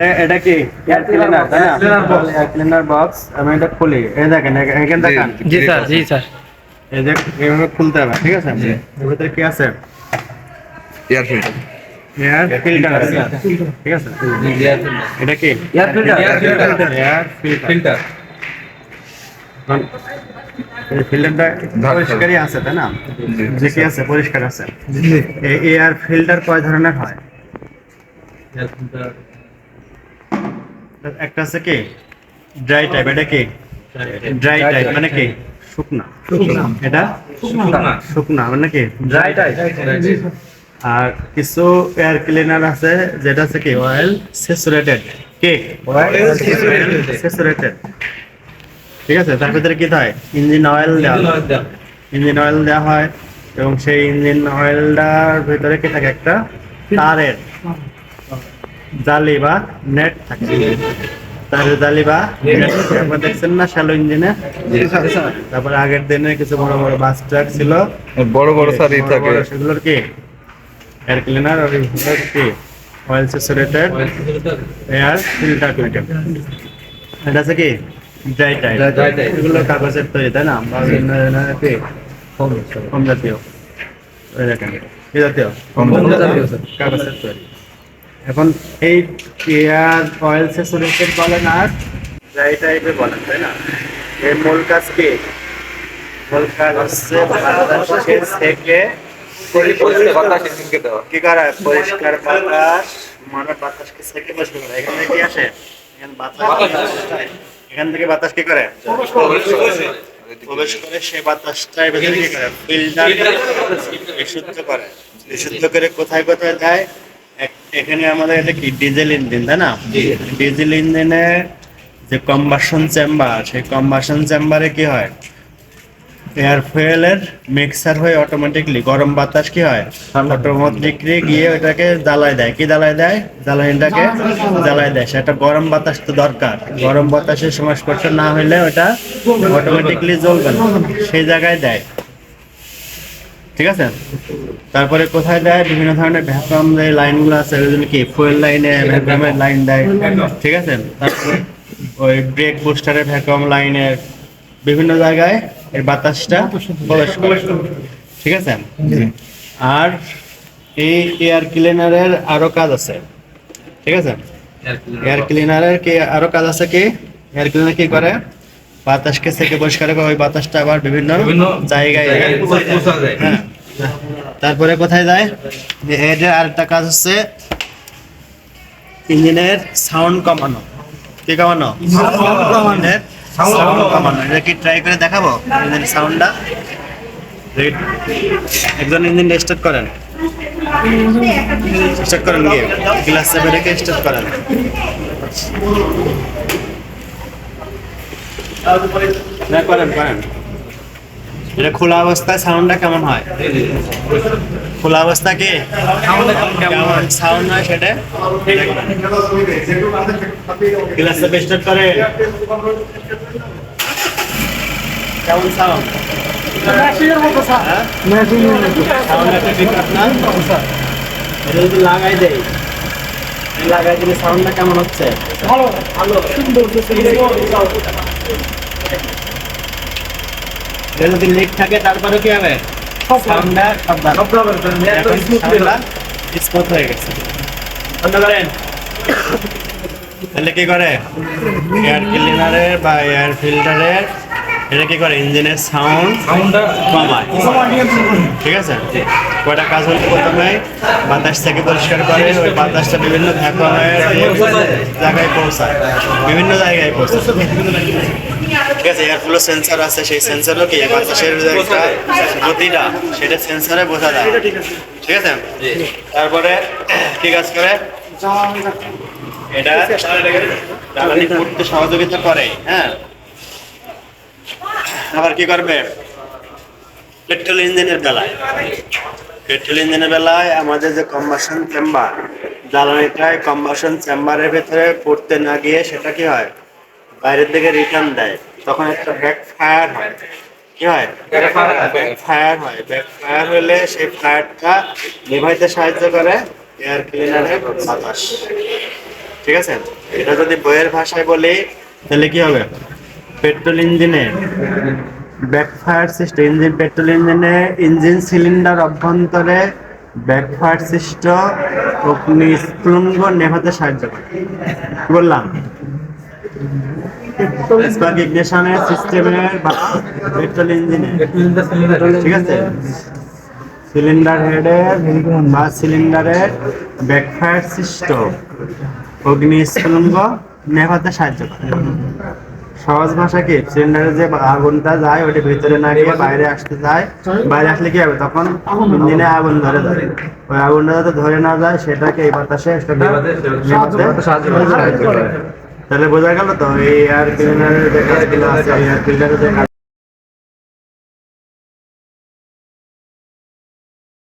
এ- এটা কি? Air cleaner তাই না? ক্লিনার বক্স আমি এটা খুলি। এই দেখেন দেখেন। জি স্যার জি স্যার। এই যে এইভাবে খুলতে হবে ঠিক আছে? এর ভিতরে কি আছে? এয়ার ফিল্টার এয়ার ফিল্টার আছে। ঠিক আছে? এটা কি? Air filter air filter filter এই ফিল্টারটা পরিষ্কারই আছে তাই না? যে কি আছে পরিষ্কার আছে। এই এয়ার ফিল্টার কয় ধরনের হয়? একটা আছে কি? ড্রাই টাইপ এটা কি? ড্রাই টাইপ মানে কি? শুকনা। এটা? শুকনা। মানে কি? ড্রাই টাইপ আর কিছু এয়ার ক্লিনার আছে যেটা আছে কি? অয়েল স্যাচুরেটেড কি Oil স্যাচুরেটেড ঠিক আছে? তার ভিতরে কি হয়? ইঞ্জিন অয়েল দেওয়া হয়। ইঞ্জিন অয়েল দেওয়া হয়। এবং সেই ইঞ্জিন অয়েলটার ভিতরে কি থাকে? একটা তারের। জালি বা নেট থাকে। তারের জালি বা দেখছেন না? শ্যালো ইঞ্জিনে? তারপরে আগের দিনে কিছু বড় বড় বাস ট্রাক ছিল। বড় বড় সারি থাকে। সেগুলোর কি? এয়ার ক্লিনার আর কি? Oil saturated air filter type এটা আছে কি? ড্রাই টাইপ এগুলো কাগজের তৈরি তাই না? বা বিভিন্ন ধরনের কম জাতীয়। দেখেন। কি কম জাতীয়। কাগজের তৈরি। এখন এই এয়ার অয়েল স্যাচুরেটেড বলেন আর? ড্রাই টাইপের বলেন তাই না? এই মূল কাজ কি? মূল কাজ হচ্ছে বাতাসকে থেকে কি করা? পরিষ্কার বাতাস। মানে বাতাসকে সেকে পরিষ্কার করে এখান থেকে কি আসে? এখানে বাতাস এখান থেকে বাতাস কি করে? প্রবেশ করে। সেই বাতাসটা ভেতরে কি করে? ফিল্টার বিশুদ্ধ করে। বিশুদ্ধ করে কোথায় কোথায় যায়? এখানে আমাদের এটা কি? ডিজেল ইঞ্জিন তাই না? ডিজেল ইঞ্জিনে যে কম্বাসন চেম্বার সেই কম্বাসন চেম্বারে কি হয়? এয়ার ফুয়েলের মিক্সার হয়ে অটোমেটিকলি গরম বাতাস কি হয়? অটোমেটিকলি গিয়ে ওটাকে জ্বালায় দেয়। কি জ্বালায় দেয়? জ্বালানিটাকে জ্বালায় দেয়। সেটা গরম বাতাস তো দরকার। গরম বাতাসের সংস্পর্শ না হলে ওটা অটোমেটিকলি জ্বলবে না। সেই জায়গায় দেয়। ঠিক আছে? তারপরে কোথায় দেয়? বিভিন্ন ধরনের ভ্যাকুয়াম যে লাইনগুলো আছে ওই জন্য কি ফুয়েল লাইনে ভ্যাকুয়ামের লাইন দেয় ঠিক আছে? তারপরে ওই ব্রেক বুস্টারের ভ্যাকুয়াম লাইনের বিভিন্ন জায়গায় এর বাতাসটা প্রবেশ করে। ঠিক আছে? আর এই এয়ার ক্লিনারের আরও কাজ আছে। ঠিক আছে? এয়ার ক্লিনারের কি আরও কাজ আছে কি? এয়ার ক্লিনার কি করে? বাতাসকে থেকে পরিষ্কার করে ওই বাতাসটা আবার বিভিন্ন জায়গায় হ্যাঁ। তারপরে কোথায় যায়? যে এর আরেকটা কাজ হচ্ছে ইঞ্জিনের সাউন্ড কমানো। কি কমানো? সাউন্ড কমানো। এটা কি ট্রাই করে দেখাবো? ইঞ্জিনের সাউন্ডটা? একজন ইঞ্জিন স্টার্ট করেন। স্টার্ট করেন গিয়ে। গ্লাস চেপে রেখে স্টার্ট করেন। না করেন করেন। এটা খোলা অবস্থায় সাউন্ডটা কেমন হয়? খোলা অবস্থা কি? কেমন সাউন্ড হয় সেটা? গ্লাস চেপে করে। কেমন সাউন্ড? এটা যদি লাগাই দেয় লাগাই দিলে সাউন্ডটা কেমন হচ্ছে? এটা যদি লিক থাকে তারপরে কি হবে? সাউন্ডটা সাউন্ডটা স্মুথ হয়ে গেছে। বন্ধ করেন। তাহলে কি করে? এয়ার ক্লিনারের বা এয়ার ফিল্টারের এটা কি করে? ইঞ্জিনের সাউন্ড কমায়। ঠিক আছে? কয়টা কাজ হলে প্রথমে? বাতাস থেকে পরিষ্কার করে ওই বাতাসটা বিভিন্ন জায়গায় পৌঁছায়। বিভিন্ন জায়গায় পৌঁছায়। ঠিক আছে এয়ার ফ্লো সেন্সর আছে। সেই সেন্সরও কি? বাতাসের গতিটা সেটা সেন্সরে বোঝা যায়। ঠিক আছে? তারপরে কি কাজ করে? এটা জ্বালানি করতে সহযোগিতা করে হ্যাঁ? আবার কি করবে? পেট্রোল ইঞ্জিনের বেলায়। পেট্রোল ইঞ্জিনের বেলায় আমাদের যে কম্বাসন চেম্বার জ্বালানিটাই কম্বাসন চেম্বারের ভেতরে পড়তে না গিয়ে সেটা কি হয়? বাইরের দিকে রিটার্ন দেয়। তখন একটা ব্যাক ফায়ার হয়। কি হয়? ফায়ার হয়। ব্যাক ফায়ার হলে সেই ফায়ারটা নিভাইতে সাহায্য করে এয়ার ক্লিনারের বাতাস। ঠিক আছে? এটা যদি বইয়ের ভাষায় বলি, তাহলে কি হবে? পেট্রোল ইঞ্জিনে ব্যাকফায়ার সিস্টেম ইঞ্জিন, পেট্রোল ইঞ্জিনে ইঞ্জিন সিলিন্ডার অভ্যন্তরে ব্যাকফায়ার সৃষ্ট অগ্নিস্ফুলঙ্গ নেভাতে সাহায্য করে। বললাম? স্পার্ক ইগনিশনের সিস্টেমের বা পেট্রোল ইঞ্জিনে। ঠিক আছে? সিলিন্ডার হেডের বা সিলিন্ডারের ব্যাকফায়ার সিস্টেম অগ্নিস্ফুলঙ্গ নেভাতে সাহায্য করে। সহজ ভাষা কি সিলিন্ডারে যে আগুনটা যায় ওটা ভিতরে না গিয়ে বাইরে আসতে যায় বাইরে আসলে কি হবে? তখন ইঞ্জিনে আগুন ধরে যায়। ওই আগুনটা যাতে ধরে না যায় সেটাকে এই বাতাসে। তাহলে বোঝা গেল তো এই এয়ার ক্লিনারের যে কাজগুলো আছে এয়ার ক্লিনারের যে